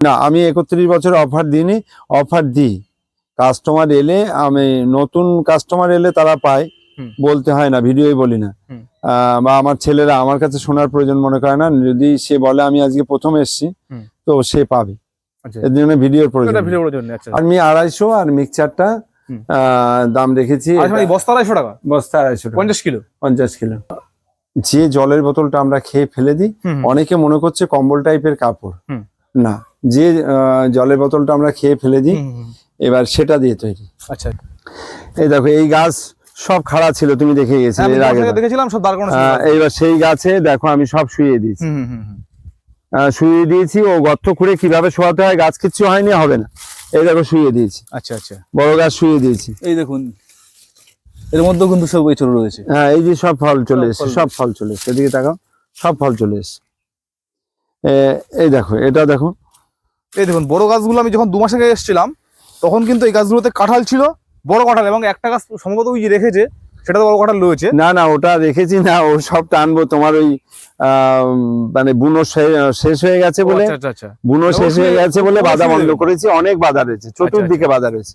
না আমি একত্রিশ বছর অফার দিইনি অফার দিই। কাস্টমার এলে আমি নতুন কাস্টমার এলে তারা পায়। বলতে হয় না ভিডিওই বলি না। বা আমার ছেলেরা আমার কাছে শোনার প্রয়োজন মনে করে না। যদি সে বলে আমি আজকে প্রথম এসেছি। তো সে পাবে। আচ্ছা। এর জন্য ভিডিওর প্রয়োজন। আচ্ছা। আমি আড়াইশো আর মিক্সচারটা দাম রেখেছি। আচ্ছা মানে বস্তা আড়াইশো টাকা? বস্তা আড়াইশো পঞ্চাশ কিলো? পঞ্চাশ কিলো। যে জলের বোতলটা আমরা খেয়ে ফেলে দিই। অনেকে মনে করছে কম্বল টাইপের কাপড়। না। যে আহ, জলের বোতলটা আমরা খেয়ে ফেলে দিই। এবার সেটা দিয়ে তৈরি। আচ্ছা। এই দেখো এই গাছ সব খাড়া ছিল তুমি দেখে হ্যাঁ, গেছিলে এর আগে দেখেছিলাম সব দাঁড় এইবার সেই গাছে দেখো আমি সব শুয়ে দিয়েছি। শুয়ে দিয়েছি ও গর্ত খুঁড়ে কীভাবে শোয়াতে হয় গাছ কিচ্ছু হয়নি হবে না। এই দেখো শুয়ে দিয়েছি। আচ্ছা আচ্ছা। বড় গাছ শুয়ে দিয়েছি। এই দেখুন এর মধ্যেও কিন্তু সব এই চলে রয়েছে। হ্যাঁ এই যে সব ফল চলে এসছে সব ফল চলে এসছে। এদিকে তাকাও সব ফল চলে এসছে। এই দেখো এটা দেখো এই দেখুন বড় গাছগুলো আমি যখন দু মাস আগে এসেছিলাম তখন কিন্তু এই গাছগুলোতে কাঁঠাল ছিল বড় কাঁঠাল এবং একটা গাছ সম্ভবত ওই যে রেখেছে সেটা তো বড় কাঁঠাল রয়েছে। না না ওটা রেখেছি না ও সব টানবো তোমার ওই মানে বুনো শেষ হয়ে গেছে বলে আচ্ছা আচ্ছা আচ্ছা। বুনো শেষ হয়ে গেছে বলে বাধা বন্ধ করেছি অনেক বাধা রয়েছে চতুর্দিকে বাধা রয়েছে।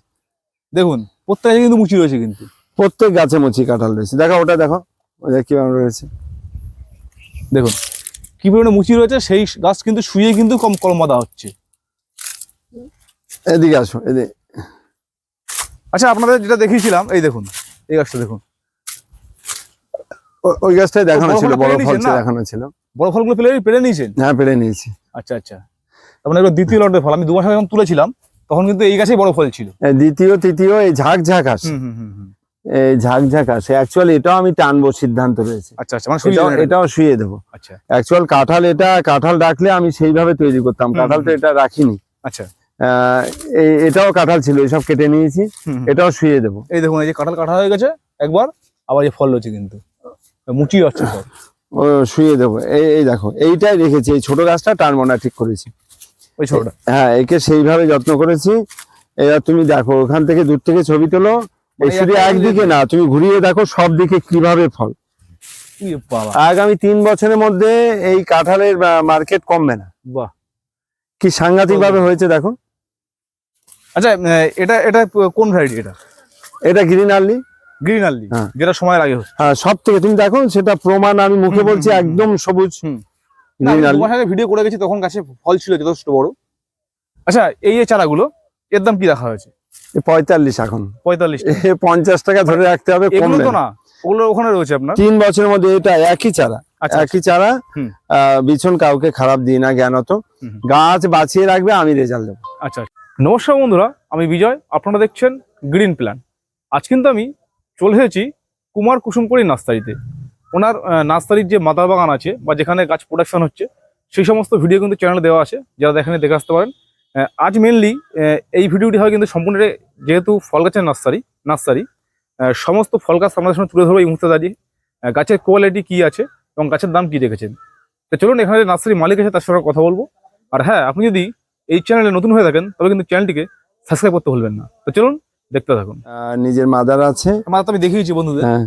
দেখুন প্রত্যেকটা কিন্তু মুচি রয়েছে কিন্তু। প্রত্যেক গাছে মুচি কাঁঠাল রয়েছে। দেখো ওটা দেখো কীভাবে রয়েছে। দেখুন কি পরিমাণে মুচি রয়েছে সেই গাছ কিন্তু শুয়ে কিন্তু কম কলম বাঁধা হচ্ছে। এদিকে আসো এদিকে আচ্ছা আপনাদের যেটা দেখিয়েছিলাম এই দেখুন এই গাছটা দেখুন। ওই গাছটাই দেখানো ছিল বড় ফল দেখানো ছিল। বড় ফলগুলো পেলে পেরে নিয়েছেন? হ্যাঁ পেরে নিয়েছি। আচ্ছা আচ্ছা। তার মানে এগুলো দ্বিতীয় লটের ফল। আমি দু মাস আগে যখন তুলেছিলাম তখন কিন্তু এই গাছেই বড় ফল ছিল। দ্বিতীয় তৃতীয় এই ঝাঁক ঝাঁক আসে হুম হুম হুম হুম। এই ঝাঁক ঝাঁক আসে অ্যাকচুয়ালি এটাও আমি টানবো সিদ্ধান্ত রয়েছে। আচ্ছা আচ্ছা মানে এটাও শুয়ে দেবো। আচ্ছা। অ্যাকচুয়াল কাঁঠাল এটা কাঁঠাল রাখলে আমি সেইভাবে তৈরি করতাম। কাঁঠাল তো এটা রাখিনি। আচ্ছা। এটাও কাঁঠাল ছিল এসব কেটে নিয়েছি। এটাও শুয়ে দেবো। এই দেখুন এই যে কাঁঠাল কাটা হয়ে গেছে একবার আবার এই ফল রয়েছে কিন্তু। মুচি সব ও শুয়ে দেবো। এই এই দেখো এইটাই রেখেছি এই ছোট গাছটা টানবো না ঠিক করেছি। ওই ছোটটা। হ্যাঁ একে সেইভাবে যত্ন করেছি। এবার তুমি দেখো ওখান থেকে দূর থেকে ছবি তোলো। এই মানে শুধু একদিকে না তুমি ঘুরিয়ে দেখো সব দিকে কীভাবে ফল। আগামী তিন বছরের মধ্যে এই কাঁঠালের মার্কেট কমবে না। বাহ। কি সাংঘাতিক ভাবে হয়েছে দেখো। আচ্ছা এটা এটা কোন ভ্যারাইটি এটা? এটা গ্রিন আর্লি গ্রিন আর্লি। যেটা সময় লাগে হ্যাঁ সব থেকে তুমি দেখো সেটা প্রমাণ আমি মুখে বলছি একদম সবুজ। গ্রিন আর্লি মাস আগে ভিডিও করে গেছি তখন গাছে ফল ছিল যথেষ্ট বড়। আচ্ছা এই যে চারাগুলো এর দাম কি রাখা হয়েছে? পঁয়তাল্লিশ এখন। পঁয়তাল্লিশ এ পঞ্চাশ টাকা ধরে রাখতে হবে এগুলো তো না। না ওগুলো ওখানে রয়েছে আপনার? তিন বছরের মধ্যে এটা একই চারা। আচ্ছা একই চারা আহ, বিছন কাউকে খারাপ দিই না জ্ঞানত। গাছ বাঁচিয়ে রাখবে আমি রেজাল্ট দেবো। আচ্ছা। নমস্কার বন্ধুরা, আমি বিজয়, আপনারা দেখছেন গ্রিন প্ল্যান আজ কিন্তু আমি চলে এসেছি কুমার কুসুমপুরি নার্সারিতে। ওনার নার্সারির যে মাদার বাগান আছে বা যেখানে গাছ প্রোডাকশন হচ্ছে, সেই সমস্ত ভিডিও কিন্তু চ্যানেলে দেওয়া আছে, যারা এখানে দেখে আসতে পারেন। আজ মেনলি এই ভিডিওটি হয় কিন্তু সম্পূর্ণ যেহেতু ফল গাছের নার্সারি নার্সারি সমস্ত ফল গাছ আপনাদের সামনে তুলে ধরবো এই মুহূর্তে দাঁড়িয়ে। গাছের কোয়ালিটি কি আছে এবং গাছের দাম কি রেখেছেন তো চলুন এখানে নার্সারি মালিক আছে তার সঙ্গে কথা বলব। আর হ্যাঁ আপনি যদি এই চ্যানেলে নতুন হয়ে থাকেন তবে কিন্তু চ্যানেলটিকে সাবস্ক্রাইব করতে ভুলবেন না। তো চলুন দেখতে থাকুন। নিজের মাদার আছে। আমার তো আমি দেখিয়েছি বন্ধুদের। হ্যাঁ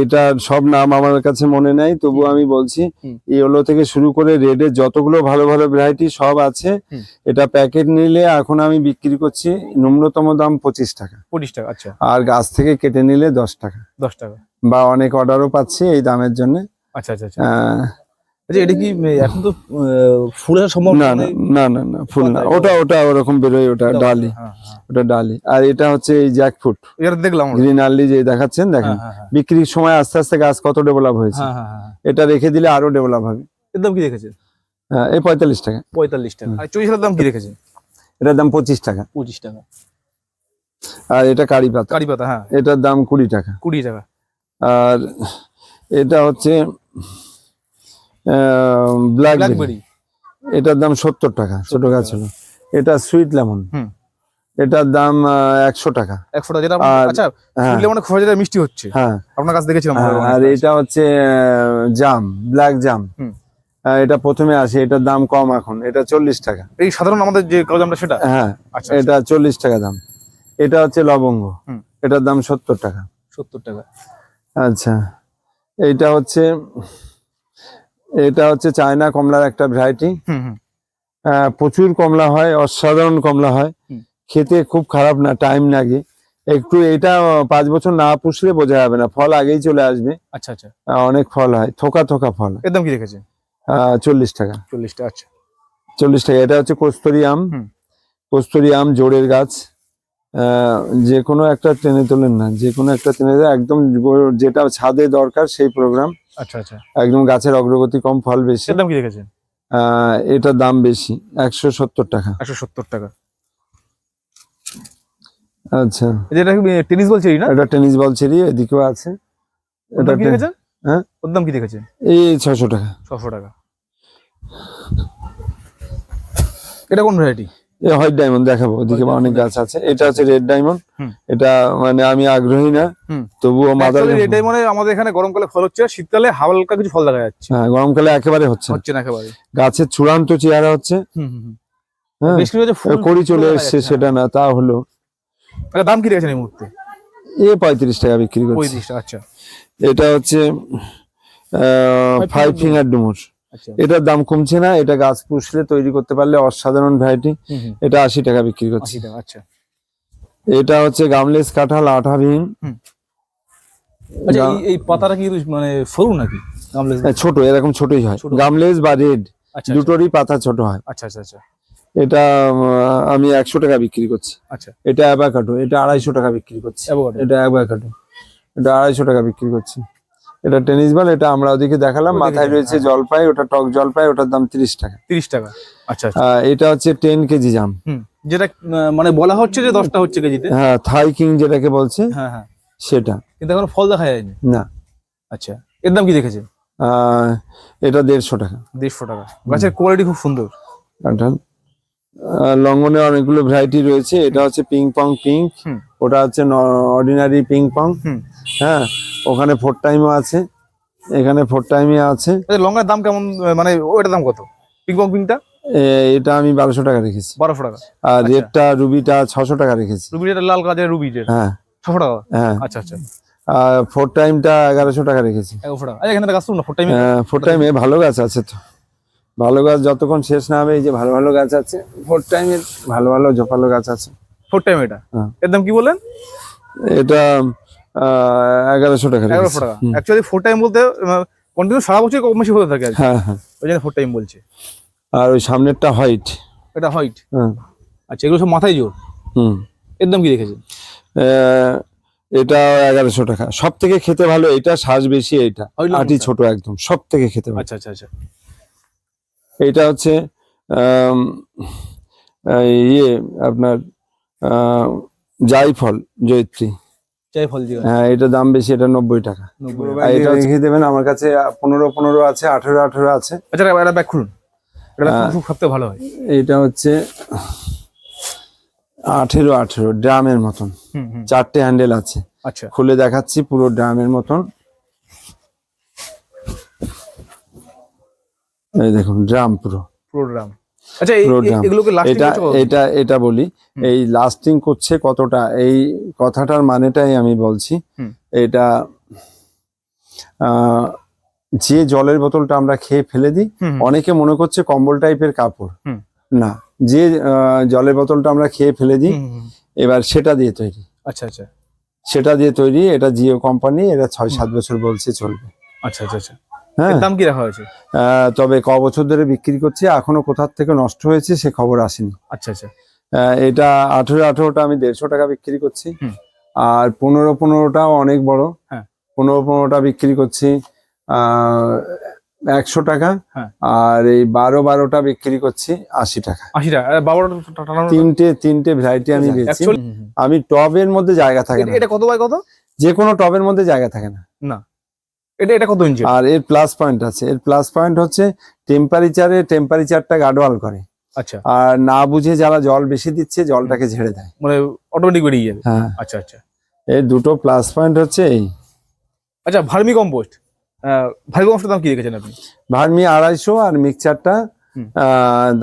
এটা সব নাম আমার কাছে মনে নাই তবু আমি বলছি। ইয়েলো থেকে শুরু করে রেডের যতগুলো ভালো ভালো ভ্যারাইটি সব আছে এটা প্যাকেট নিলে এখন আমি বিক্রি করছি ন্যূনতম দাম পঁচিশ টাকা। পঁচিশ টাকা আচ্ছা। আর গাছ থেকে কেটে নিলে দশ টাকা। দশ টাকা। বা অনেক অর্ডারও পাচ্ছি এই দামের জন্য। আচ্ছা আচ্ছা আচ্ছা এটা কি এখন তো ফুল আসার সম্ভব না না না না ফুল না। ওটা ওটা ওরকম বেরোয় ওটা ডালি। হ্যাঁ, হ্যাঁ। ওটা ডালি। আর এটা হচ্ছে এই জ্যাকফুট এটা দেখলাম গ্রিন আর্লি যে দেখাচ্ছেন দেখেন। হ্যাঁ। বিক্রির সময় আস্তে আস্তে গাছ কত ডেভেলপ হয়েছে। হ্যাঁ, হ্যাঁ, হ্যাঁ। এটা রেখে দিলে আরও ডেভেলপ হবে। এর দাম কি রেখেছে হ্যাঁ, এই পঁয়তাল্লিশ টাকা। পঁয়তাল্লিশ টাকা। আর চল্লিশের দাম কি রেখেছে এটার দাম পঁচিশ টাকা। পঁচিশ টাকা। আর এটা কারি পাতা। কারি পাতা হ্যাঁ। এটার দাম কুড়ি টাকা। কুড়ি টাকা। আর এটা হচ্ছে ব্ল্যাকবেরি এটার দাম সত্তর টাকা ছোট গাছ হলো। এটা সুইট লেমন এটার দাম একশো টাকা। একশো টাকা। যেটা আচ্ছা হ্যাঁ। যেটা মিষ্টি হচ্ছে। হ্যাঁ। আপনার কাছে দেখেছিলাম হ্যাঁ, আর এটা হচ্ছে জাম ব্ল্যাক জাম। হুম। এটা প্রথমে আসে এটার দাম কম এখন। এটা চল্লিশ টাকা। এই সাধারণ আমাদের যে আমরা সেটা? হ্যাঁ আচ্ছা এটা চল্লিশ টাকা দাম। এটা হচ্ছে লবঙ্গ। এটার দাম সত্তর টাকা। সত্তর টাকা। আচ্ছা। এইটা হচ্ছে এটা হচ্ছে চায়না কমলার একটা ভ্যারাইটি প্রচুর কমলা হয় অসাধারণ কমলা হয়। খেতে খুব খারাপ না টাইম লাগে। একটু এটা পাঁচ বছর না পুষলে বোঝা যাবে না ফল আগেই চলে আসবে। আচ্ছা আচ্ছা। অনেক ফল হয় থোকা থোকা ফল। একদম কি রেখেছেন? আহ, চল্লিশ টাকা। চল্লিশটা আচ্ছা। চল্লিশ টাকা এটা হচ্ছে কস্তুরি আম। কস্তুরি আম জোড়ের গাছ। যে কোনো একটা টেনে তোলেন না যে কোনো একটা টেনে একদম যেটা ছাদে দরকার সেই প্রোগ্রাম আচ্ছা আচ্ছা। একদম গাছের অগ্রগতি কম ফল বেশি। দাম কি রেখেছেন আহ, এটার দাম বেশি একশো সত্তর টাকা। একশো সত্তর টাকা। আচ্ছা। যেটা টেনিস বল চেরি না? এটা টেনিস বল এদিকেও আছে। এটা কি রেখেছেন হ্যাঁ? ওর দাম কি রেখেছেন এই ছশো টাকা। ছশো টাকা। এটা কোন ভ্যারাইটি এই হোয়াইট ডায়মন্ড দেখাবো ওদিকে অনেক গাছ আছে। এটা হচ্ছে রেড ডায়মন্ড এটা মানে আমি আগ্রহী না। তবুও মাদার এটাই মানে আমাদের এখানে গরমকালে ফল হচ্ছে শীতকালে হালকা কিছু ফল দেখা যাচ্ছে। হ্যাঁ গরমকালে একেবারে হচ্ছে হচ্ছে না একেবারে। গাছের চূড়ান্ত চেহারা হচ্ছে। হুম হুম। হ্যাঁ কড়ি চলে এসছে সেটা না তা হলো। হ্যাঁ। দাম কি রেখেছেন এই মুহূর্তে? এ পঁয়ত্রিশ টাকা বিক্রি করছে। আচ্ছা। এটা হচ্ছে ফাইভ ফিঙ্গার ডুমুর। আচ্ছা এটার দাম কমছে না এটা গাছ পুষলে তৈরি করতে পারলে অসাধারণ ভ্যারাইটি এটা আশি টাকা বিক্রি করছে। আচ্ছা। এটা হচ্ছে গামলেস কাঁঠাল আঠাবিহীন আচ্ছা এই- পাতাটা কি মানে সরু নাকি গামলেস? হ্যাঁ, ছোট এরকম ছোটই হয়। গামলেস বা রেড আচ্ছা দুটোরই পাতা ছোট হয়। আচ্ছা আচ্ছা আচ্ছা। এটা আমি একশো টাকা বিক্রি করছি। আচ্ছা। এটা অ্যাবাকাটো এটা আড়াইশো টাকা বিক্রি করছি। অ্যাভোকাডো। এটা অ্যাবাকাটো এটা আড়াইশো টাকা বিক্রি করছি। এটা টেনিস বল এটা আমরা ওদিকে দেখালাম মাথায় রয়েছে হ্যাঁ। জলপাই ওটা টক জলপাই ওটার দাম তিরিশ টাকা। তিরিশ টাকা। আচ্ছা আচ্ছা। এটা হচ্ছে টেন কেজি জাম। যেটা মানে বলা হচ্ছে যে দশটা হচ্ছে কেজিতে? হ্যাঁ থাই কিং যেটাকে বলছে হ্যাঁ হ্যাঁ। সেটা। কিন্তু এখনও ফল দেখা যায়নি? না। আচ্ছা এর দাম কি দেখেছেন এটা দেড়শো টাকা। দেড়শো টাকা। গাছের কোয়ালিটি খুব সুন্দর। লঙ্ঘনে অনেকগুলো ভ্যারাইটি রয়েছে এটা হচ্ছে পিং পং পিঙ্ক। ওটা হচ্ছে অর্ডিনারি পিং পং হ্যাঁ ওখানে ফোর টাইমও আছে। এখানে ফোর টাইমে আছে। আচ্ছা লঙ্কার দাম কেমন মানে ওইটার দাম কত? পিং পং পিংটা এটা আমি বারোশো টাকা রেখেছি। বারোশো টাকা। আর আচ্ছা। রেডটা রুবিটা ছশো টাকা রেখেছি। রুবি যেটা লাল কাজের রুবি হ্যাঁ। ছশো টাকা? হ্যাঁ। আচ্ছা আচ্ছা। আর ফোর টাইমটা এগারোশো টাকা রেখেছি। আচ্ছা এখানে গাছ না ফোর টাইমে ফোর টাইমে ভালো গাছ আছে তো। ভালো গাছ যতক্ষণ শেষ না হবে এই যে ভালো ভালো গাছ আছে ফোর টাইমের ভালো ভালো জোপালো গাছ আছে। ফোর টাইম এটা? হ্যাঁ। এর দাম কি বললেন? এটা এগারোশো টাকা এগারোশো টাকা। অ্যাকচুয়ালি ফোর টাইম বলতে কন্টিনিউ সারা বছর কম বেশি হতে থাকে হ্যাঁ হ্যাঁ। ওই জন্য ফোর টাইম বলছে। আর ওই সামনেরটা হোয়াইট এটা হোয়াইট হ্যাঁ। আচ্ছা এগুলো সব মাথায় জোর? হুম। এর দাম কি রেখেছেন এটা এগারোশো টাকা। সব থেকে খেতে ভালো এটা শ্বাস বেশি এটা। আটি ছোট একদম সব থেকে খেতে ভালো। আচ্ছা আচ্ছা আচ্ছা। এটা হচ্ছে ইয়ে আপনার জাইফল জয়ত্রী। চাই ফল হ্যাঁ এটা দাম বেশি এটা নব্বই টাকা। আর এটা রেখে দেবেন আমার কাছে পনেরো পনেরো আছে আঠেরো আঠেরো আছে। আচ্ছা এটা ব্যাগ খুলুন। এটা হ্যাঁ। খুব সবথেকে ভালো হয়। এটা হচ্ছে আঠেরো আঠেরো ড্রামের মতন। চারটে হ্যান্ডেল আছে। আচ্ছা। খুলে দেখাচ্ছি পুরো ড্রামের মতন। এই দেখুন ড্রাম পুরো। পুরো এই- এগুলোকে লাস্টিং এটা এটা এটা বলি এই লাস্টিং করছে কতটা? এই কথাটার মানেটাই আমি বলছি। এটা যে জলের বোতলটা আমরা খেয়ে ফেলে দিই অনেকে মনে করছে কম্বল টাইপের কাপড়। না যে জলের বোতলটা আমরা খেয়ে ফেলে দিই এবার সেটা দিয়ে তৈরি। আচ্ছা আচ্ছা। সেটা দিয়ে তৈরি এটা জিও কোম্পানি এটা ছয় সাত বছর বলছে চলবে। আচ্ছা আচ্ছা আচ্ছা। দাম কি রাখা হয়েছে? তবে ক বছর ধরে বিক্রি করছে এখনও কোথার থেকে নষ্ট হয়েছে সে খবর আসেনি। আচ্ছা আচ্ছা। এটা আঠেরো আঠেরোটা আমি দেড়শো টাকা বিক্রি করছি। আর পনেরো পনেরোটাও অনেক বড়। হ্যাঁ। পনেরো পনেরোটা বিক্রি করছি একশো টাকা। হ্যাঁ। আর এই বারো বারোটা বিক্রি করছি আশি টাকা। আশি টাকা। তিনটে তিনটে ভ্যারাইটি আমি বেচি অ্যাকচুয়ালি আমি টবের মধ্যে জায়গা থাকে না। এটা কত বাই কত? যে কোনো টবের মধ্যে জায়গা থাকে না। না। এটা এটা কত ইঞ্চি আর এর প্লাস পয়েন্ট আছে। এর প্লাস পয়েন্ট হচ্ছে টেম্পারেচারে টেম্পারেচারটা গাডওয়াল করে। আচ্ছা। আর না বুঝে যারা জল বেশি দিচ্ছে জলটাকে ঝেড়ে দেয়। মানে অটোমেটিক বেরিয়ে যাবে হ্যাঁ। আচ্ছা আচ্ছা। এর দুটো প্লাস পয়েন্ট হচ্ছে এই। আচ্ছা ভার্মি কম্পোস্ট। ভার্মি কম্পোস্টের দাম কি রেখেছেন আপনি? ভার্মি আড়াইশো আর মিক্সচারটা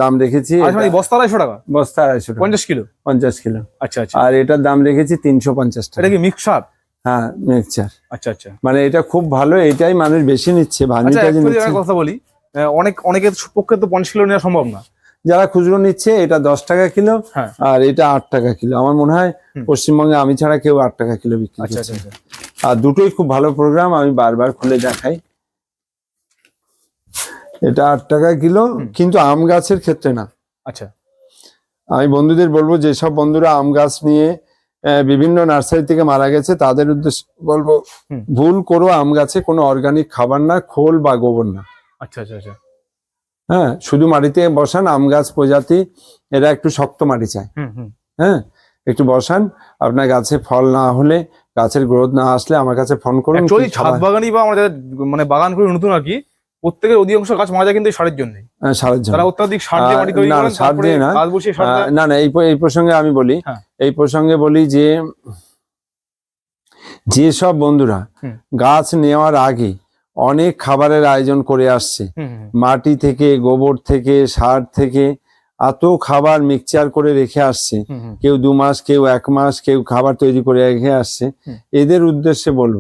দাম রেখেছি মানে বস্তা আড়াইশো টাকা? বস্তা আড়াইশো পঞ্চাশ কিলো? পঞ্চাশ কিলো। আচ্ছা আচ্ছা। আর এটার দাম রেখেছি তিনশো পঞ্চাশ টাকা। এটা কি মিক্সার হ্যাঁ মিক্সচার আচ্ছা আচ্ছা। মানে এটা খুব ভালো এটাই মানুষ বেশি নিচ্ছে আচ্ছা নিচ্ছে। কথা বলি। অনেক অনেকের পক্ষে তো পঞ্চাশ কিলো নেওয়া সম্ভব না। যারা খুচরো নিচ্ছে এটা দশ টাকা কিলো হ্যাঁ। আর এটা আট টাকা কিলো। আমার মনে হয় পশ্চিমবঙ্গে আমি ছাড়া কেউ আট টাকা কিলো বিক্রি আচ্ছা করছে। আচ্ছা আর দুটোই খুব ভালো প্রোগ্রাম আমি বারবার খুলে দেখাই। এটা আট টাকা কিলো কিন্তু আম গাছের ক্ষেত্রে না। আচ্ছা। আমি বন্ধুদের বলব যেসব বন্ধুরা আম গাছ নিয়ে বিভিন্ন নার্সারি থেকে মারা গেছে। তাদের উদ্দেশ্যে বলব ভুল করো আম গাছে কোনো অর্গানিক খাবার না খোল বা গোবর না। আচ্ছা আচ্ছা আচ্ছা। হ্যাঁ শুধু মাটিতে বসান আম গাছ প্রজাতি এরা একটু শক্ত মাটি চায়। হ্যাঁ একটু বসান আপনার গাছে ফল না হলে গাছের গ্রোথ না আসলে আমার কাছে ফোন করুন ছাদ খাবার- বাগানি বা আমাদের মানে বাগান করে নতুন আর কি। প্রত্যেকের অধিকাংশ গাছ মারা যায় কিন্তু এই সারের জন্য হ্যাঁ, সারের জন্য তারা অত্যাধিক সার দিয়ে মাটি তৈরি না, করেন সার দিয়ে না। গাছ বসিয়ে সার না না এই এই প্রসঙ্গে আমি বলি হ্যাঁ। এই প্রসঙ্গে বলি যে যে সব বন্ধুরা গাছ নেওয়ার আগে অনেক খাবারের আয়োজন করে আসছে। মাটি থেকে গোবর থেকে সার থেকে এত খাবার মিক্সচার করে রেখে আসছে। কেউ দু মাস কেউ এক মাস কেউ খাবার তৈরি করে রেখে আসছে এদের উদ্দেশ্যে বলব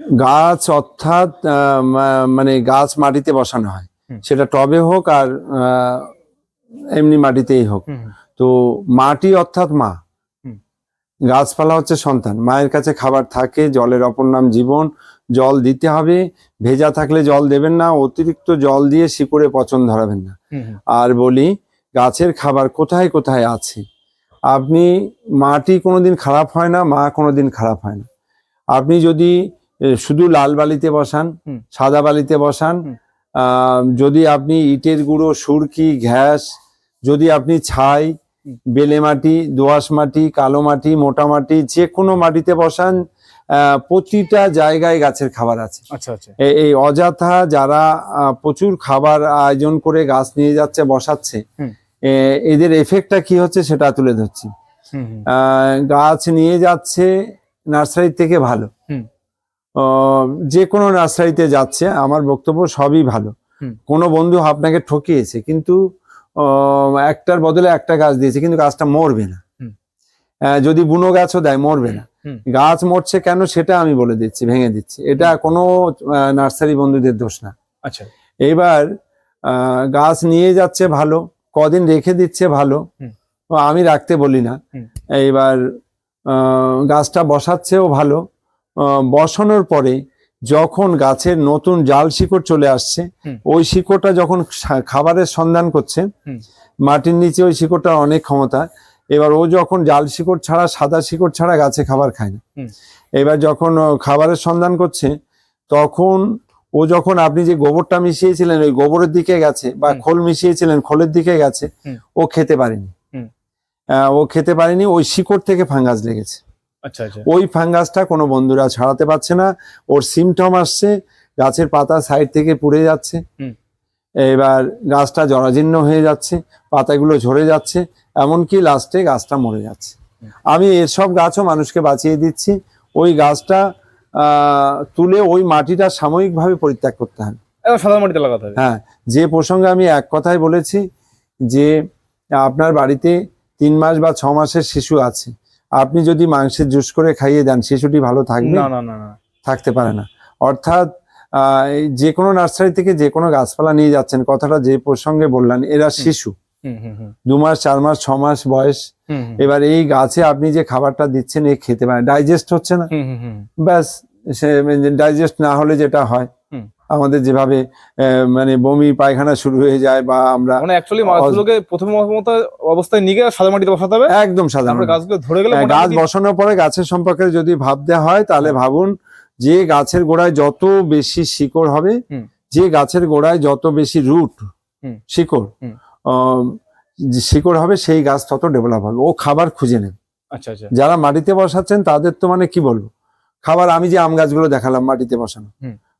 গাছ অর্থাৎ মানে গাছ মাটিতে বসানো হয়। সেটা টবে হোক আর এমনি মাটিতেই হোক। তো মাটি অর্থাৎ মা। গাছপালা হচ্ছে সন্তান। মায়ের কাছে খাবার থাকে জলের অপর নাম জীবন। জল দিতে হবে। ভেজা থাকলে জল দেবেন না অতিরিক্ত জল দিয়ে শিকড়ে পচন ধরাবেন না। আর বলি গাছের খাবার কোথায় কোথায় আছে? আপনি মাটি কোনোদিন খারাপ হয় না মা কোনোদিন খারাপ হয় না। আপনি যদি শুধু লাল বালিতে বসান সাদা বালিতে বসান যদি আপনি ইটের গুঁড়ো সুরকি ঘ্যাস যদি আপনি ছাই বেলে মাটি দোআঁশ মাটি কালো মাটি মোটা মাটি যে কোনো মাটিতে বসান প্রতিটা জায়গায় গাছের খাবার আছে। আচ্ছা আচ্ছা। এই অযথা যারা প্রচুর খাবার আয়োজন করে গাছ নিয়ে যাচ্ছে বসাচ্ছে এদের এফেক্টটা কি হচ্ছে সেটা তুলে ধরছি। গাছ নিয়ে যাচ্ছে নার্সারি থেকে ভালো। যে কোনো নার্সারিতে যাচ্ছে আমার বক্তব্য সবই ভালো। কোনো বন্ধু আপনাকে ঠকিয়েছে কিন্তু একটার বদলে একটা গাছ দিয়েছে কিন্তু গাছটা মরবে না। যদি বুনো গাছও দেয় মরবে না। গাছ মরছে কেন সেটা আমি বলে দিচ্ছি ভেঙে দিচ্ছি। এটা কোনো নার্সারি বন্ধুদের দোষ না। আচ্ছা। এবার গাছ নিয়ে যাচ্ছে ভালো কদিন রেখে দিচ্ছে ভালো আমি রাখতে বলি না। এইবার গাছটা বসাচ্ছেও ভালো বসানোর পরে যখন গাছের নতুন জাল শিকড় চলে আসছে ওই শিকড়টা যখন খাবারের সন্ধান করছে মাটির নিচে ওই শিকড়টার অনেক ক্ষমতা এবার ও যখন জাল শিকড় ছাড়া সাদা শিকড় ছাড়া গাছে খাবার খায় না। এবার যখন খাবারের সন্ধান করছে তখন ও যখন আপনি যে গোবরটা মিশিয়েছিলেন ওই গোবরের দিকে গেছে বা খোল মিশিয়েছিলেন খোলের দিকে গেছে ও খেতে পারেনি। ও খেতে পারেনি ওই শিকড় থেকে ফাঙ্গাস লেগেছে। ওই ফাঙ্গাসটা কোনো বন্ধুরা ছাড়াতে পারছে না ওর সিমটম আসছে গাছের পাতা সাইড থেকে পুড়ে যাচ্ছে। এবার গাছটা জরাজীর্ণ হয়ে যাচ্ছে পাতাগুলো ঝরে যাচ্ছে এমনকি লাস্টে গাছটা মরে যাচ্ছে। আমি এসব গাছও মানুষকে বাঁচিয়ে দিচ্ছি ওই গাছটা তুলে ওই মাটিটা সাময়িকভাবে পরিত্যাগ করতে হবে। একদম মাটিতে লাগাতে হবে। হ্যাঁ যে প্রসঙ্গে আমি এক কথাই বলেছি যে আপনার বাড়িতে তিন মাস বা ছ মাসের শিশু আছে আপনি যদি মাংসের জুস করে খাইয়ে দেন শিশুটি ভালো থাকবে? না না না থাকতে পারে না। অর্থাৎ যে কোনো নার্সারি থেকে যে কোনো গাছপালা নিয়ে যাচ্ছেন কথাটা যে প্রসঙ্গে বললেন এরা শিশু। দু মাস চার মাস ছ মাস বয়স। এবার এই গাছে আপনি যে খাবারটা দিচ্ছেন এ খেতে পারে ডাইজেস্ট হচ্ছে না। ব্যাস সে ডাইজেস্ট না হলে যেটা হয়। আমাদের যেভাবে আহ, মানে বমি পায়খানা শুরু হয়ে যায় বা আমরা মানে অ্যাকচুয়ালি মাছগুলোকে প্রথম অবস্থায় নিয়ে গিয়ে সাদা মাটিতে বসাতে হবে? একদম সাদা গাছগুলো ধরে গেলে হ্যাঁ, গাছ বসানোর পরে গাছের সম্পর্কে যদি ভাবতে হয় তাহলে ভাবুন যে গাছের গোড়ায় যত বেশি শিকড় হবে যে গাছের গোড়ায় যত বেশি রুট শিকড় শিকড় হবে সেই গাছ তত ডেভেলপ হবে। ও খাবার খুঁজে নেবে। আচ্ছা আচ্ছা। যারা মাটিতে বসাচ্ছেন তাদের তো মানে কি বলব? খাবার আমি যে আম গাছগুলো দেখালাম মাটিতে বসানো।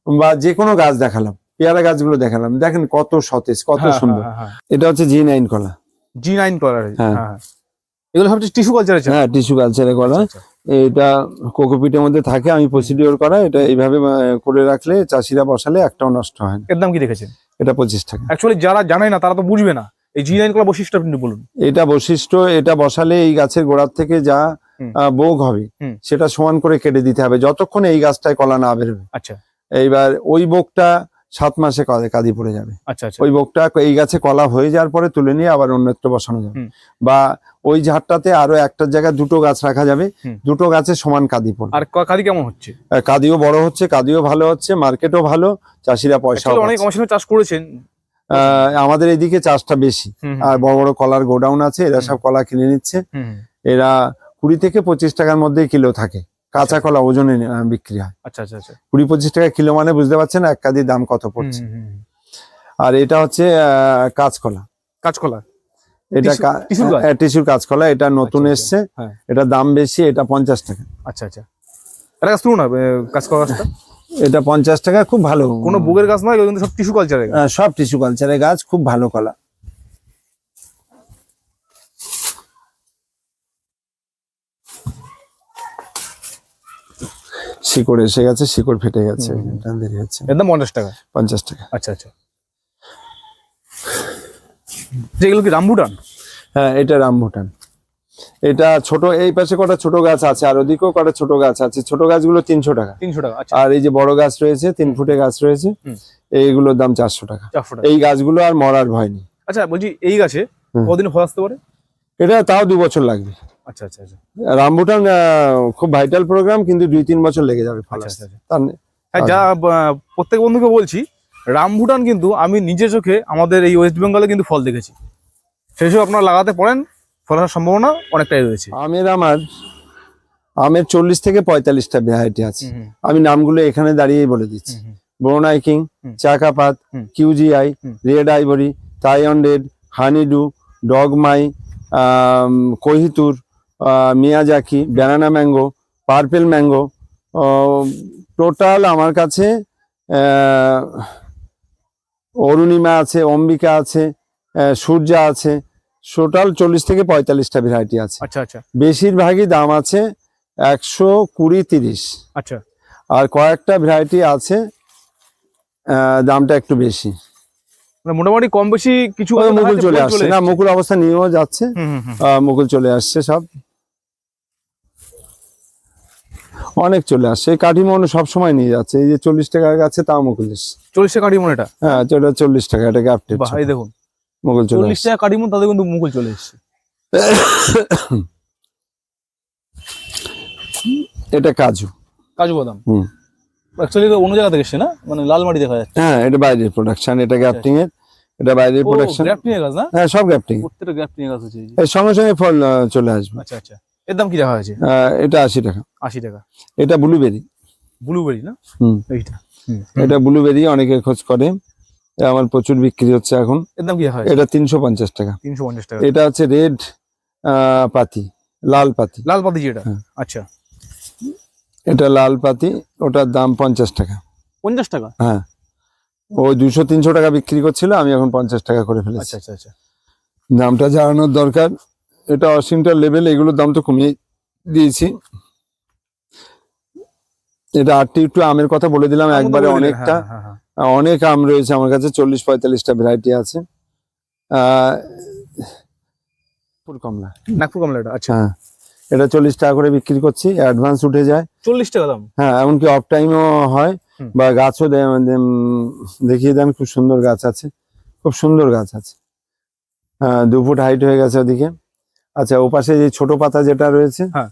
বা যে কোনো গাছ দেখালাম পেয়ারা গাছগুলো দেখালাম দেখেন কত সতেজ কত হ্যাঁ, সুন্দর। হ্যাঁ, হ্যাঁ, এটা হচ্ছে জি নাইন কলা। জি নাইন কালার হ্যাঁ। এগুলো টিস্যু কালচার হ্যাঁ টিস্যু কালচারে কলা। আচ্ছা, এটা কোকোপিটের মধ্যে থাকে আমি প্রসিডিওর করা এটা এইভাবে করে রাখলে চাষিরা বসালে একটাও নষ্ট হয় না। এর দাম কি রেখেছেন এটা পঁচিশ টাকা। অ্যাকচুয়ালি যারা জানে না তারা তো বুঝবে না। এই জি নাইন কলার বৈশিষ্ট্য আপনি বলুন। এটা বৈশিষ্ট্য এটা বসালে এই গাছের গোড়ার থেকে যা। বোগ হবে সেটা সমান করে কেটে দিতে হবে যতক্ষণ এই গাছটায় কলা না বেরোবে। আচ্ছা। এইবার ওই বোগটা সাত মাসে কাঁদি- কাঁদি পড়ে যাবে। আচ্ছা আচ্ছা। ওই বোকটা এই গাছে কলা হয়ে যাওয়ার পরে তুলে নিয়ে আবার অন্যত্র বসানো যাবে। বা ওই ঝাড়টাতে আরও একটা জায়গায় দুটো গাছ রাখা যাবে। দুটো গাছে সমান কাঁদি পড়বে। আর কাদি কেমন হচ্ছে? কাঁদিও বড় হচ্ছে কাঁদিও ভালো হচ্ছে মার্কেটও ভালো চাষিরা পয়সা অনেক সঙ্গে চাষ করেছেন। আমাদের এদিকে চাষটা বেশি। আর বড় বড় কলার গোডাউন আছে এরা সব কলা কিনে নিচ্ছে। এরা কুড়ি থেকে পঁচিশ টাকার মধ্যেই কিলো থাকে। কাঁচা কলা ওজনে বিক্রি হয়। আচ্ছা আচ্ছা আচ্ছা। কুড়ি পঁচিশ টাকা কিলো মানে বুঝতে পারছেন এক কাদির দাম কত পড়ছে। আর এটা হচ্ছে কাঁচকলা। কাঁচকলা? এটা টিস্যু- টিস্যুর কাঁচকলা এটা নতুন আচ্ছা, এসছে। হ্যাঁ। এটা দাম বেশি এটা পঞ্চাশ টাকা। আচ্ছা আচ্ছা। এটা গাছ না কাঁচকলা গাছটা? এটা পঞ্চাশ টাকা খুব ভালো। কোনো বুগের গাছ নয় কিন্তু সব টিস্যু কালচারের সব টিস্যু কালচারের গাছ খুব ভালো কলা। শিকড় এসে গেছে শিকড় ফেটে গেছে। দেরি হচ্ছে এর দাম পঞ্চাশ টাকা? পঞ্চাশ টাকা। আচ্ছা আচ্ছা। যেগুলো কি রামবুটান হ্যাঁ এটা রামভুটান। এটা ছোট এই পাশে কটা ছোট গাছ আছে আর ওদিকেও কটা ছোট গাছ আছে। ছোট গাছগুলো তিনশো টাকা। তিনশো টাকা আচ্ছা। আর এই যে বড় গাছ রয়েছে তিন ফুটে গাছ রয়েছে এইগুলোর দাম চারশো টাকা। এই গাছগুলো আর মরার ভয় নেই। আচ্ছা বলছি এই গাছে। কদিন ফল আসতে পারে? এটা তাও দু বছর লাগবে। আচ্ছা আচ্ছা আচ্ছা। রামভুটান খুব ভাইটাল প্রোগ্রাম কিন্তু দুই তিন বছর লেগে যাবে আচ্ছা। আচ্ছা তার হ্যাঁ যা প্রত্যেক বন্ধুকে বলছি রামভুটান কিন্তু আমি নিজে চোখে আমাদের এই ওয়েস্ট বেঙ্গলে কিন্তু ফল দেখেছি। সেই সব আপনারা লাগাতে পারেন ফল আসার সম্ভাবনা অনেকটাই রয়েছে। আমের আমার আমের চল্লিশ থেকে পঁয়তাল্লিশটা ভ্যারাইটি আছে। আমি নামগুলো এখানে দাঁড়িয়েই বলে দিচ্ছি। Brunei king Chakapat কিউজিআই red ivory Taiwan red honeydew Dok Mai Kohitur Miyazaki banana mango purple mango total আমার কাছে অরুণিমা আছে অম্বিকা আছে সূর্যা আছে টোটাল চল্লিশ থেকে পঁয়তাল্লিশটা ভ্যারাইটি আছে। আচ্ছা আচ্ছা। বেশিরভাগই দাম আছে একশো কুড়ি তিরিশ। আচ্ছা। আর কয়েকটা ভ্যারাইটি আছে দামটা একটু বেশি। মানে মোটামুটি কম বেশি কিছু মুকুল চলে আসছে। না মুকুল অবস্থা নিয়েও যাচ্ছে। মুকুল চলে আসছে সব। অনেক চলে আসছে এই কাঠিমন সব সময় নিয়ে যাচ্ছে। এই যে চল্লিশ টাকা গাছে তাও মুকুল চল্লিশ টাকা কাটিমন এটা? হ্যাঁ এটা চল্লিশ টাকা এটা গ্যাপ এই দেখুন। মুকুল চলে চল্লিশ টাকা কাটিমন তাদের কিন্তু মুকুল চলে এসছে। এটা কাজু। কাজু বাদাম? হুম। অ্যাকচুয়ালি অন্য জায়গা থেকে এসছে না? মানে লালমাটি দেখা যাচ্ছে। হ্যাঁ এটা বাইরের প্রোডাকশন এটা গ্যাপটিং এর। এটা বাইরের প্রোডাকশন গ্রাফট নিয়ে গাছ না? হ্যাঁ সব গ্যাপটিং প্রত্যেকটা গ্রাফট নিয়ে গাছ হচ্ছে এর সঙ্গে সঙ্গে ফল চলে আসবে। আচ্ছা আচ্ছা। এর দাম কি দেখা হয়েছে? এটা আশি টাকা। আশি টাকা। এটা ব্লুবেরি ব্লুবেরি না? হুম। এইটা। হুম। এটা ব্লুবেরি অনেকে খোঁজ করে। আমার প্রচুর বিক্রি হচ্ছে এখন। এর দাম কি হয়েছে? এটা তিনশো পঞ্চাশ টাকা। তিনশো পঞ্চাশ টাকা। এটা হচ্ছে রেড পাতি লাল পাতি। লাল পাতি যেটা? হ্যাঁ। আচ্ছা। এটা লাল পাতি ওটার দাম পঞ্চাশ টাকা। পঞ্চাশ টাকা? হ্যাঁ। ওই দুশো তিনশো টাকা বিক্রি করছিল আমি এখন পঞ্চাশ টাকা করে ফেলেছি। আচ্ছা আচ্ছা আচ্ছা। দামটা জানানোর দরকার। এটা অসিনটার লেভেল এগুলোর দাম তো কমিয়ে দিয়েছি। এটা আটটি একটু আমের কথা বলে দিলাম একবারে অনেকটা। হ্যাঁ, হ্যাঁ, হ্যাঁ। অনেক আম রয়েছে আমার কাছে চল্লিশ পঁয়তাল্লিশটা ভ্যারাইটি আছে। ফুল কমলা। নাগপুর কমলা এটা আচ্ছা। হ্যাঁ এটা চল্লিশ টাকা করে বিক্রি করছি অ্যাডভান্স উঠে যায়। চল্লিশ টাকা দাম? হ্যাঁ এমনকি অফ টাইমও হয় বা গাছও দেয় দেখিয়ে দেন খুব সুন্দর গাছ আছে খুব সুন্দর গাছ আছে। দু ফুট হাইট হয়ে গেছে ওদিকে। আচ্ছা ও পাশে যে ছোট পাতা যেটা রয়েছে হ্যাঁ।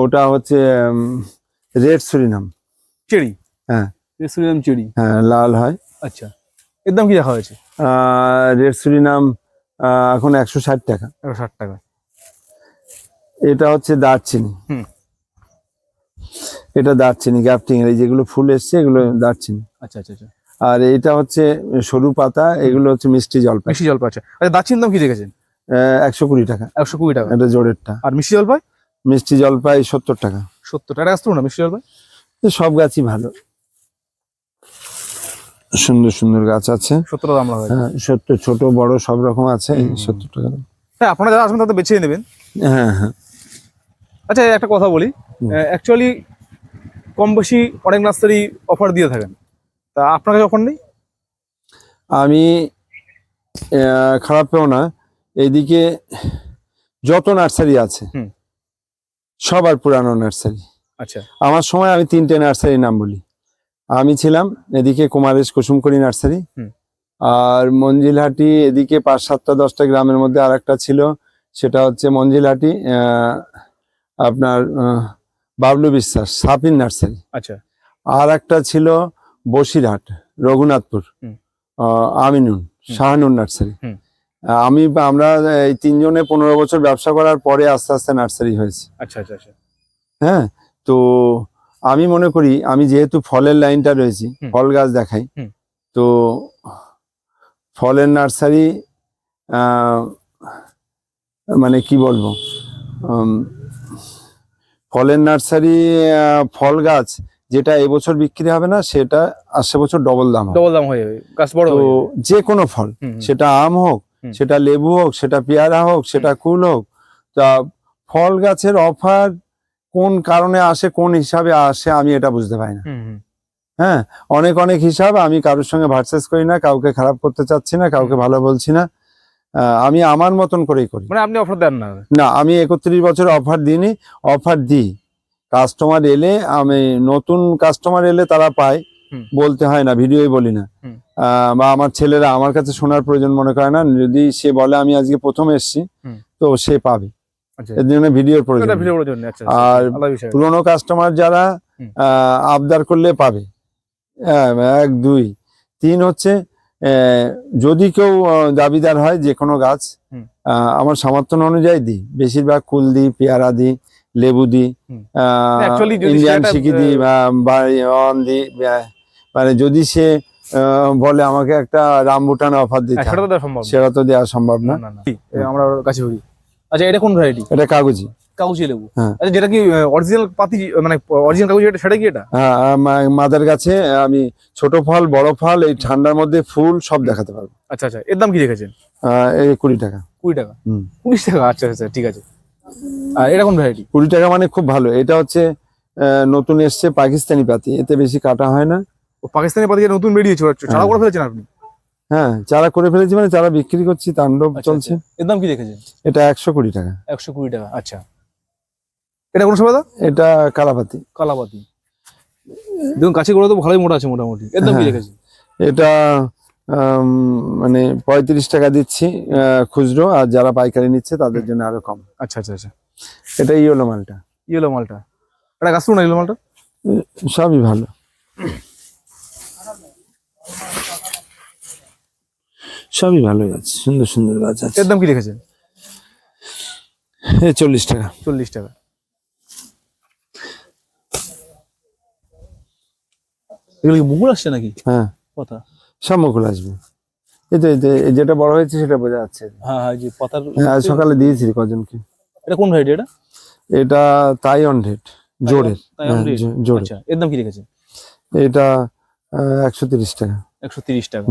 ওটা হচ্ছে রেড সুরিনাম। চেরি হ্যাঁ। রেস্টুরেন্ট চেরি হ্যাঁ লাল হয়। আচ্ছা। এর দাম কি দেখা হয়েছে? রেড সুরিনাম এখন একশো ষাট টাকা। একশো ষাট টাকা। এটা হচ্ছে দারচিনি। এটা দারচিনি গ্যাপটিং এই যেগুলো ফুল এসছে এগুলো দারচিনি। আচ্ছা আচ্ছা আচ্ছা। আর এটা হচ্ছে সরু পাতা এগুলো হচ্ছে মিষ্টি জলপাই। মিষ্টি জলপাই আচ্ছা। আচ্ছা দাচ্ছিন দাম কি রেখেছেন একশো কুড়ি টাকা। একশো কুড়ি টাকা। এটা জোরেরটা আর মিষ্টি জলপাই? মিষ্টি জলপাই সত্তর টাকা। সত্তর। টাকা গাছ না মিষ্টি জলপাই? সব গাছই ভালো। সুন্দর সুন্দর গাছ আছে। সত্তর দাম হ্যাঁ সত্তর ছোট বড় সব রকম আছে। সত্তর টাকা হ্যাঁ আপনারা যারা আসবেন তাদের বেছে নেবেন। হ্যাঁ হ্যাঁ। আচ্ছা একটা কথা বলি। অ্যাকচুয়ালি কম বেশি অনেক নার্সারি অফার দিয়ে থাকেন। তা আপনার কাছে অফার নেই? আমি খারাপ পেও না। এইদিকে যত নার্সারি আছে সবার পুরানো নার্সারি। আচ্ছা। আমার সময় আমি তিনটে নার্সারির নাম বলি। আমি ছিলাম এদিকে কুমারেশ কুসুমকড়ি নার্সারি আর মঞ্জিলহাটি এদিকে পাঁচ সাতটা দশটা গ্রামের মধ্যে আর একটা ছিল। সেটা হচ্ছে মঞ্জিলহাটি আপনার বাবলু বিশ্বাস সাপিন নার্সারি। আচ্ছা। আর একটা ছিল বসিরহাট রঘুনাথপুর আমিনুন শাহানুর নার্সারি। আমি আমরা এই তিনজনে পনেরো বছর ব্যবসা করার পরে আস্তে আস্তে নার্সারি হয়েছে। আচ্ছা আচ্ছা আচ্ছা। হ্যাঁ? তো আমি মনে করি আমি যেহেতু ফলের লাইনটা রয়েছি ফল গাছ দেখাই তো ফলের নার্সারি মানে কি বলব ফলের নার্সারি ফল গাছ যেটা এবছর বিক্রি হবে না সেটা আসছে বছর ডবল দাম ডবল দাম হয়ে যাবে গাছ বড় তো যে কোনো ফল। সেটা আম হোক। সেটা লেবু হোক সেটা পেয়ারা হোক সেটা কুল হোক তা ফল গাছের অফার কোন কারণে আসে কোন হিসাবে আসে আমি এটা বুঝতে পারি না। হ্যাঁ অনেক অনেক হিসাব আমি কারোর সঙ্গে ভার্সেস করি না কাউকে খারাপ করতে চাচ্ছি না কাউকে ভালো বলছি না। আমি আমার মতন করেই করি। মানে আপনি অফার দেন না? না আমি একত্রিশ বছর অফার দিইনি অফার দিই। কাস্টমার এলে আমি নতুন কাস্টমার এলে তারা পায়। বলতে হয় না ভিডিওই বলি না। বা আমার ছেলেরা আমার কাছে শোনার প্রয়োজন মনে করে না। যদি সে বলে আমি আজকে প্রথম এসেছি। তো সে পাবে। আচ্ছা। এর জন্য ভিডিওর প্রয়োজন। জন্য আচ্ছা আর পুরোনো কাস্টমার যারা আবদার করলে পাবে। হ্যাঁ, এক দুই। তিন হচ্ছে যদি কেউ দাবিদার হয় যে কোনো গাছ আমার সামর্থ্য অনুযায়ী দিই। বেশিরভাগ কুল দিই পেয়ারা দিই লেবু দিই ইন্ডিয়ান সেটা, শিখি দিই বা দিই মানে যদি সে বলে আমাকে একটা রামবুটান অফার দিতে সেটা তো দেওয়া সম্ভব না। সেটা তো দেওয়া সম্ভব না। আমরা কাছে করি আচ্ছা এটা কোন ভ্যারাইটি এটা কাগজি। কাগজি লেবু। হ্যাঁ। আচ্ছা যেটা কি অরিজিনাল পাতি মানে অরিজিনাল কাগজি এটা সেটা কি এটা? হ্যাঁ মাদার গাছে আমি ছোট ফল বড় ফল এই ঠান্ডার মধ্যে ফুল সব দেখাতে পারব। আচ্ছা আচ্ছা এর দাম কি রেখেছেন এই কুড়ি টাকা। কুড়ি টাকা। কুড়ি টাকা আচ্ছা আচ্ছা ঠিক আছে। আর এটা কোন ভ্যারাইটি কুড়ি টাকা মানে খুব ভালো। এটা হচ্ছে নতুন এসছে পাকিস্তানি পাতি। এতে বেশি কাটা হয় না। পাকিস্তানি পাতি নতুন বেরিয়েছে ছাড়া হ্যাঁ। করে ফেলেছেন আপনি? হ্যাঁ চারা করে ফেলেছি মানে চারা বিক্রি করছি তাণ্ডব আচ্ছা, চলছে। আচ্ছা। এর দাম কি রেখেছেন এটা একশো কুড়ি টাকা। একশো কুড়ি টাকা আচ্ছা। এটা কোন সময় এটা কালাপাতি। কালাপাতি। দেখুন কাছে করে তো ভালোই মোটা আছে মোটামুটি। এর দাম কি হ্যাঁ। রেখেছেন এটা মানে পঁয়ত্রিশ টাকা দিচ্ছি খুচরো আর যারা পাইকারি নিচ্ছে তাদের জন্য আরও কম। আচ্ছা আচ্ছা আচ্ছা। এটা ইয়েলো মালটা। ইয়েলো মালটা। এটা গাছ না ইয়েলো মালটা? সবই ভালো। সবই ভালো গাছ সুন্দর সুন্দর গাছ আছে। এর দাম কি রেখেছেন? চল্লিশ টাকা। চল্লিশ টাকা। এগুলো কি মুকুল আসছে নাকি? হ্যাঁ। কথা সব মুকুল আসবে। এই তো যেটা বড় হয়েছে সেটা বোঝা যাচ্ছে। হ্যাঁ হ্যাঁ যে পাতার হ্যাঁ সকালে দিয়েছি কজনকে। এটা কোন ভ্যারাইটি এটা? এটা তাই অন রেট জোরের। হ্যাঁ, জোরের। আচ্ছা এর দাম কি রেখেছেন? এটা একশো তিরিশ টাকা। একশো তিরিশ টাকা।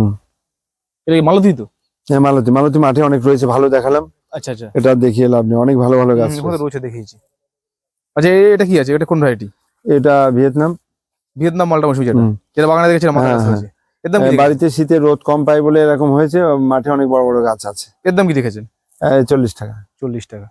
এটা মালতী তো? হ্যাঁ মালতী। মালতী মাঠে অনেক রয়েছে ভালো দেখালাম। আচ্ছা আচ্ছা। এটা দেখিয়ে লাভ নেই অনেক ভালো ভালো গাছ রয়েছে। দেখিয়েছি। আচ্ছা এটা কি আছে? এটা কোন ভ্যারাইটি এটা ভিয়েতনাম। ভিয়েতনাম মালটা মৌসুমি যেটা যেটা বাগানে দেখেছিলাম হ্যাঁ, হ্যাঁ। এর দাম কি আহ, রেখেছেন? বাড়িতে শীতে রোদ কম পায় বলে এরকম হয়েছে মাঠে অনেক বড় বড় গাছ আছে। একদম দাম কি দেখেছেন? চল্লিশ টাকা। চল্লিশ টাকা।